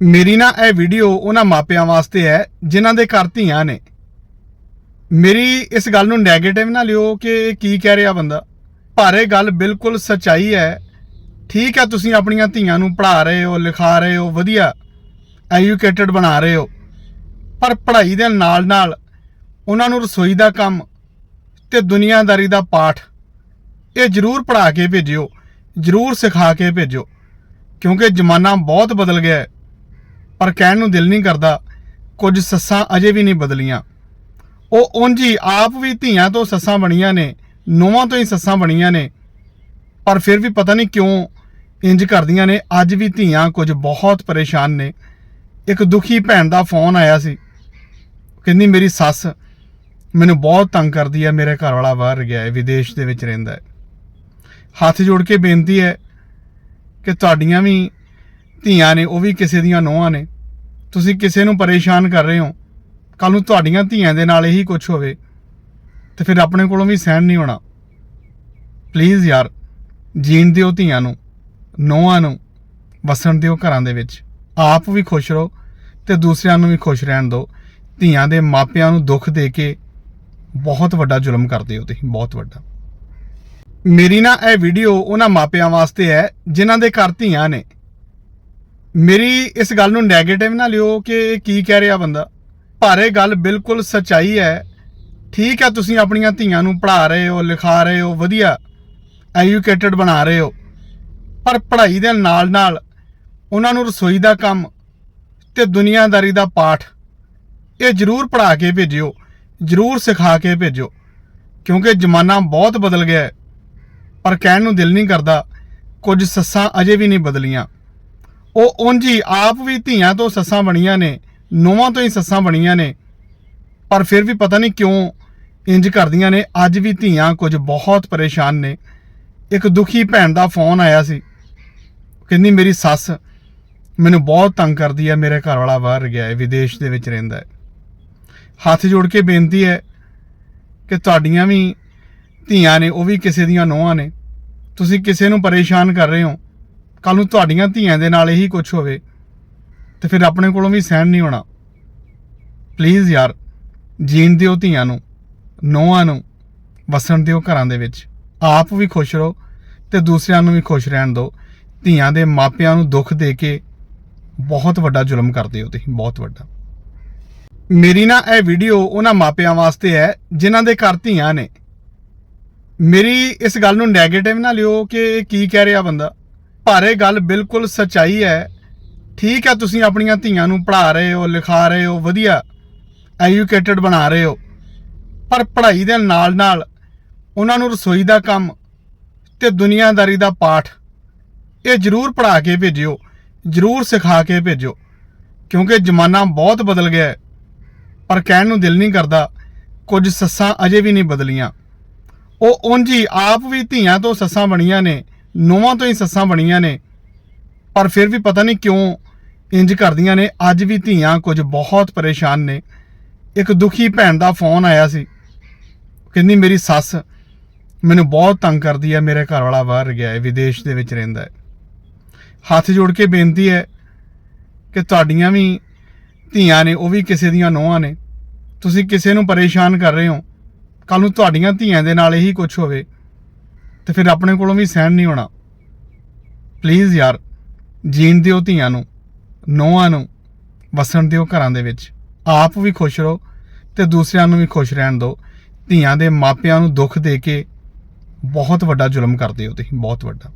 ਮੇਰੀ ਨਾ ਇਹ ਵੀਡੀਓ ਉਹਨਾਂ ਮਾਪਿਆਂ ਵਾਸਤੇ ਹੈ, ਜਿਨ੍ਹਾਂ ਦੇ ਘਰ ਧੀਆਂ ਨੇ। ਮੇਰੀ ਇਸ ਗੱਲ ਨੂੰ 네ਗੇਟਿਵ ਨਾ ਲਿਓ ਕਿ ਇਹ ਕੀ ਕਹਿ ਰਿਹਾ ਬੰਦਾ। ਪਰ ਇਹ ਗੱਲ ਬਿਲਕੁਲ ਸੱਚਾਈ ਹੈ। ਠੀਕ ਹੈ, ਤੁਸੀਂ ਆਪਣੀਆਂ ਧੀਆਂ ਨੂੰ ਪੜ੍ਹਾ ਰਹੇ ਹੋ, ਲਿਖਾ ਰਹੇ ਹੋ, ਵਧੀਆ ਐਜੂਕੇਟਡ ਬਣਾ ਰਹੇ ਹੋ। ਪਰ ਪੜ੍ਹਾਈ ਦੇ ਨਾਲ ਨਾਲ ਉਹਨਾਂ ਨੂੰ ਰਸੋਈ ਦਾ ਕੰਮ ਤੇ ਦੁਨੀਆਦਾਰੀ ਦਾ ਪਾਠ, ਇਹ ਜ਼ਰੂਰ ਪੜ੍ਹਾ ਕੇ ਭੇਜਿਓ, ਜ਼ਰੂਰ ਸਿਖਾ ਕੇ ਭੇਜੋ ਕਿਉਂਕਿ ਜ਼ਮਾਨਾ ਬਹੁਤ ਬਦਲ ਗਿਆ ਹੈ। ਪਰ ਕਹਿਣ ਨੂੰ ਦਿਲ ਨਹੀਂ ਕਰਦਾ, ਕੁਝ ਸੱਸਾਂ ਅਜੇ ਵੀ ਨਹੀਂ ਬਦਲੀਆਂ। ਉਹ ਉਂਝ ਹੀ ਆਪ ਵੀ ਧੀਆਂ ਤੋਂ ਸੱਸਾਂ ਬਣੀਆਂ ਨੇ, ਨੂੰਹਾਂ ਤੋਂ ਹੀ ਸੱਸਾਂ ਬਣੀਆਂ ਨੇ। ਪਰ ਫਿਰ ਵੀ ਪਤਾ ਨਹੀਂ ਕਿਉਂ ਇੰਜ ਕਰਦੀਆਂ ਨੇ, ਅੱਜ ਵੀ ਧੀਆਂ ਕੁਝ ਬਹੁਤ ਪਰੇਸ਼ਾਨ ਨੇ। ਇੱਕ ਦੁਖੀ ਭੈਣ ਦਾ ਫੋਨ ਆਇਆ ਸੀ। ਕਹਿੰਦੀ, ਮੇਰੀ ਸੱਸ ਮੈਨੂੰ ਬਹੁਤ ਤੰਗ ਕਰਦੀ ਹੈ, ਮੇਰੇ ਘਰ ਵਾਲਾ ਬਾਹਰ ਗਿਆ ਹੈ, ਵਿਦੇਸ਼ ਦੇ ਵਿੱਚ ਰਹਿੰਦਾ ਹੈ। ਹੱਥ ਜੋੜ ਕੇ ਬੇਨਤੀ ਹੈ ਕਿ ਤੁਹਾਡੀਆਂ ਵੀ ਧੀਆਂ ਨੇ, ਉਹ ਵੀ ਕਿਸੇ ਦੀਆਂ ਨੋਹਾਂ ਨੇ। ਤੁਸੀਂ ਕਿਸੇ ਨੂੰ ਪਰੇਸ਼ਾਨ ਕਰ ਰਹੇ ਹੋ। ਕੱਲ ਨੂੰ ਤੁਹਾਡੀਆਂ ਧੀਆਂ ਦੇ ਨਾਲ ਇਹੀ ਕੁਝ ਹੋਵੇ, ਤੇ ਫਿਰ ਆਪਣੇ ਕੋਲੋਂ ਵੀ ਸਹਿਣ ਨਹੀਂ ਹੋਣਾ। ਪਲੀਜ਼ ਯਾਰ, ਜੀਣ ਦਿਓ ਧੀਆਂ ਨੂੰ, ਨੋਹਾਂ ਨੂੰ, ਵਸਣ ਦਿਓ ਘਰਾਂ ਦੇ ਵਿੱਚ। ਆਪ ਵੀ ਖੁਸ਼ ਰਹੋ ਤੇ ਦੂਸਰਿਆਂ ਨੂੰ ਵੀ ਖੁਸ਼ ਰਹਿਣ ਦਿਓ। ਧੀਆਂ ਦੇ ਮਾਪਿਆਂ ਨੂੰ ਦੁੱਖ ਦੇ ਕੇ ਬਹੁਤ ਵੱਡਾ ਜ਼ੁਲਮ ਕਰਦੇ ਹੋ ਤੁਸੀਂ, ਬਹੁਤ ਵੱਡਾ। ਮੇਰੀ ਨਾ ਇਹ ਵੀਡੀਓ ਉਹਨਾਂ ਮਾਪਿਆਂ ਵਾਸਤੇ ਹੈ, ਜਿਨ੍ਹਾਂ ਦੇ ਘਰ ਧੀਆਂ ਨੇ। ਮੇਰੀ ਇਸ ਗੱਲ ਨੂੰ 네ਗੇਟਿਵ ਨਾ ਲਿਓ ਕਿ ਇਹ ਕੀ ਕਹਿ ਰਿਹਾ ਬੰਦਾ। ਪਰ ਇਹ ਗੱਲ ਬਿਲਕੁਲ ਸੱਚਾਈ ਹੈ। ਠੀਕ ਹੈ, ਤੁਸੀਂ ਆਪਣੀਆਂ ਧੀਆਂ ਨੂੰ ਪੜ੍ਹਾ ਰਹੇ ਹੋ, ਲਿਖਾ ਰਹੇ ਹੋ, ਵਧੀਆ ਐਜੂਕੇਟਡ ਬਣਾ ਰਹੇ ਹੋ। ਪਰ ਪੜ੍ਹਾਈ ਦੇ ਨਾਲ ਨਾਲ ਉਹਨਾਂ ਨੂੰ ਰਸੋਈ ਦਾ ਕੰਮ ਤੇ ਦੁਨੀਆਦਾਰੀ ਦਾ ਪਾਠ ਇਹ ਜ਼ਰੂਰ ਪੜ੍ਹਾ ਕੇ ਭੇਜਿਓ, ਜ਼ਰੂਰ ਸਿਖਾ ਕੇ ਭੇਜਿਓ। ਕਿਉਂਕਿ ਜ਼ਮਾਨਾ ਬਹੁਤ ਬਦਲ ਗਿਆ ਹੈ। ਪਰ ਕਹਿਣ ਨੂੰ ਦਿਲ ਨਹੀਂ ਕਰਦਾ, ਕੁਝ ਸੱਸਾਂ ਅਜੇ ਵੀ ਨਹੀਂ ਬਦਲੀਆਂ। ਉਹ ਉਂਝੀ ਆਪ ਵੀ ਧੀਆਂ ਤੋਂ ਸੱਸਾਂ ਬਣੀਆਂ ਨੇ ਨੋਵਾਂ ਤੋਂ ਹੀ ਸੱਸਾਂ ਬਣੀਆਂ ਨੇ। ਪਰ ਫਿਰ ਵੀ ਪਤਾ ਨਹੀਂ ਕਿਉਂ ਇੰਜ ਕਰਦੀਆਂ ਨੇ। ਅੱਜ ਵੀ ਧੀਆਂ ਕੁਝ ਬਹੁਤ ਪਰੇਸ਼ਾਨ ਨੇ। ਇੱਕ ਦੁਖੀ ਭੈਣ ਦਾ ਫੋਨ ਆਇਆ ਸੀ। ਕਹਿੰਦੀ, ਮੇਰੀ ਸੱਸ ਮੈਨੂੰ ਬਹੁਤ ਤੰਗ ਕਰਦੀ ਹੈ। ਮੇਰੇ ਘਰ ਵਾਲਾ ਬਾਹਰ ਗਿਆ ਹੈ, ਵਿਦੇਸ਼ ਦੇ ਵਿੱਚ ਰਹਿੰਦਾ ਹੈ। ਹੱਥ ਜੋੜ ਕੇ ਬੇਨਤੀ ਹੈ ਕਿ ਤੁਹਾਡੀਆਂ ਵੀ ਧੀਆਂ ਨੇ, ਉਹ ਵੀ ਕਿਸੇ ਦੀਆਂ ਨੋਹਾਂ ਨੇ। ਤੁਸੀਂ ਕਿਸੇ ਨੂੰ ਪਰੇਸ਼ਾਨ ਕਰ ਰਹੇ ਹੋ। ਕੱਲ ਨੂੰ ਤੁਹਾਡੀਆਂ ਧੀਆਂ ਦੇ ਨਾਲ ਇਹੀ ਕੁਝ ਹੋਵੇ ਤੇ ਫਿਰ ਆਪਣੇ ਕੋਲੋਂ ਵੀ ਸਹਿਣ ਨਹੀਂ ਹੋਣਾ। ਪਲੀਜ਼ ਯਾਰ, ਜੀਣ ਦਿਓ ਧੀਆਂ ਨੂੰ, ਨੋਹਾਂ ਨੂੰ, ਵਸਣ ਦਿਓ ਘਰਾਂ ਦੇ ਵਿੱਚ। ਆਪ ਵੀ ਖੁਸ਼ ਰਹੋ ਤੇ ਦੂਸਰਿਆਂ ਨੂੰ ਵੀ ਖੁਸ਼ ਰਹਿਣ ਦਿਓ। ਧੀਆਂ ਦੇ ਮਾਪਿਆਂ ਨੂੰ ਦੁੱਖ ਦੇ ਕੇ ਬਹੁਤ ਵੱਡਾ ਜ਼ੁਲਮ ਕਰਦੇ ਹੋ ਤੁਸੀਂ, ਬਹੁਤ ਵੱਡਾ। ਮੇਰੀ ਨਾ ਇਹ ਵੀਡੀਓ ਉਹਨਾਂ ਮਾਪਿਆਂ ਵਾਸਤੇ ਹੈ, ਜਿਨ੍ਹਾਂ ਦੇ ਘਰ ਧੀਆਂ ਨੇ। ਮੇਰੀ ਇਸ ਗੱਲ ਨੂੰ 네ਗੇਟਿਵ ਨਾ ਲਿਓ ਕਿ ਇਹ ਕੀ ਕਹਿ ਰਿਹਾ ਬੰਦਾ। ਪਰ ਇਹ ਗੱਲ ਬਿਲਕੁਲ ਸੱਚਾਈ ਹੈ। ਠੀਕ ਹੈ, ਤੁਸੀਂ ਆਪਣੀਆਂ ਧੀਆਂ ਨੂੰ ਪੜ੍ਹਾ ਰਹੇ ਹੋ, ਲਿਖਾ ਰਹੇ ਹੋ, ਵਧੀਆ ਐਜੂਕੇਟਡ ਬਣਾ ਰਹੇ ਹੋ। ਪਰ ਪੜ੍ਹਾਈ ਦੇ ਨਾਲ ਨਾਲ ਉਹਨਾਂ ਨੂੰ ਰਸੋਈ ਦਾ ਕੰਮ ਤੇ ਦੁਨੀਆਦਾਰੀ ਦਾ ਪਾਠ, ਇਹ ਜ਼ਰੂਰ ਪੜ੍ਹਾ ਕੇ ਭੇਜਿਓ, ਜ਼ਰੂਰ ਸਿਖਾ ਕੇ ਭੇਜਿਓ, ਕਿਉਂਕਿ ਜ਼ਮਾਨਾ ਬਹੁਤ ਬਦਲ ਗਿਆ ਹੈ। ਪਰ ਕਹਿਣ ਨੂੰ ਦਿਲ ਨਹੀਂ ਕਰਦਾ, ਕੁਝ ਸੱਸਾਂ ਅਜੇ ਵੀ ਨਹੀਂ ਬਦਲੀਆਂ। ਉਹ ਉਂਝ ਹੀ ਆਪ ਵੀ ਧੀਆਂ ਤੋਂ ਸੱਸਾਂ ਬਣੀਆਂ ਨੇ। ਨੂੰਹਾਂ ਤੋਂ ਹੀ ਸੱਸਾਂ ਬਣੀਆਂ ਨੇ। ਪਰ ਫਿਰ ਵੀ ਪਤਾ ਨਹੀਂ ਕਿਉਂ ਇੰਜ ਕਰਦੀਆਂ ਨੇ। ਅੱਜ ਵੀ ਧੀਆਂ ਕੁਝ ਬਹੁਤ ਪਰੇਸ਼ਾਨ ਨੇ। ਇੱਕ ਦੁਖੀ ਭੈਣ ਦਾ ਫੋਨ ਆਇਆ ਸੀ। ਕਹਿੰਦੀ, ਮੇਰੀ ਸੱਸ ਮੈਨੂੰ ਬਹੁਤ ਤੰਗ ਕਰਦੀ ਹੈ। ਮੇਰੇ ਘਰ ਵਾਲਾ ਬਾਹਰ ਗਿਆ ਹੈ, ਵਿਦੇਸ਼ ਦੇ ਵਿੱਚ ਰਹਿੰਦਾ ਹੈ। ਹੱਥ ਜੋੜ ਕੇ ਬੇਨਤੀ ਹੈ ਕਿ ਤੁਹਾਡੀਆਂ ਵੀ ਧੀਆਂ ਨੇ, ਉਹ ਵੀ ਕਿਸੇ ਦੀਆਂ ਨੋਹਾਂ ਨੇ। ਤੁਸੀਂ ਕਿਸੇ ਨੂੰ ਪਰੇਸ਼ਾਨ ਕਰ ਰਹੇ ਹੋ। ਕੱਲ ਨੂੰ ਤੁਹਾਡੀਆਂ ਧੀਆਂ ਦੇ ਨਾਲ ਇਹੀ ਕੁਝ ਹੋਵੇ। ਤੇ ਫਿਰ ਆਪਣੇ ਕੋਲੋਂ ਵੀ ਸਹਿਣ ਨਹੀਂ ਹੋਣਾ। ਪਲੀਜ਼ ਯਾਰ, ਜੀਣ ਦਿਓ ਧੀਆਂ ਨੂੰ, ਨੋਹਾਂ ਨੂੰ, ਵਸਣ ਦਿਓ ਘਰਾਂ ਦੇ ਵਿੱਚ। ਆਪ ਵੀ ਖੁਸ਼ ਰਹੋ ਤੇ ਦੂਸਰਿਆਂ ਨੂੰ ਵੀ ਖੁਸ਼ ਰਹਿਣ ਦਿਓ। ਧੀਆਂ ਦੇ ਮਾਪਿਆਂ ਨੂੰ ਦੁੱਖ ਦੇ ਕੇ ਬਹੁਤ ਵੱਡਾ ਜ਼ੁਲਮ ਕਰਦੇ ਹੋ ਤੁਸੀਂ, ਬਹੁਤ ਵੱਡਾ।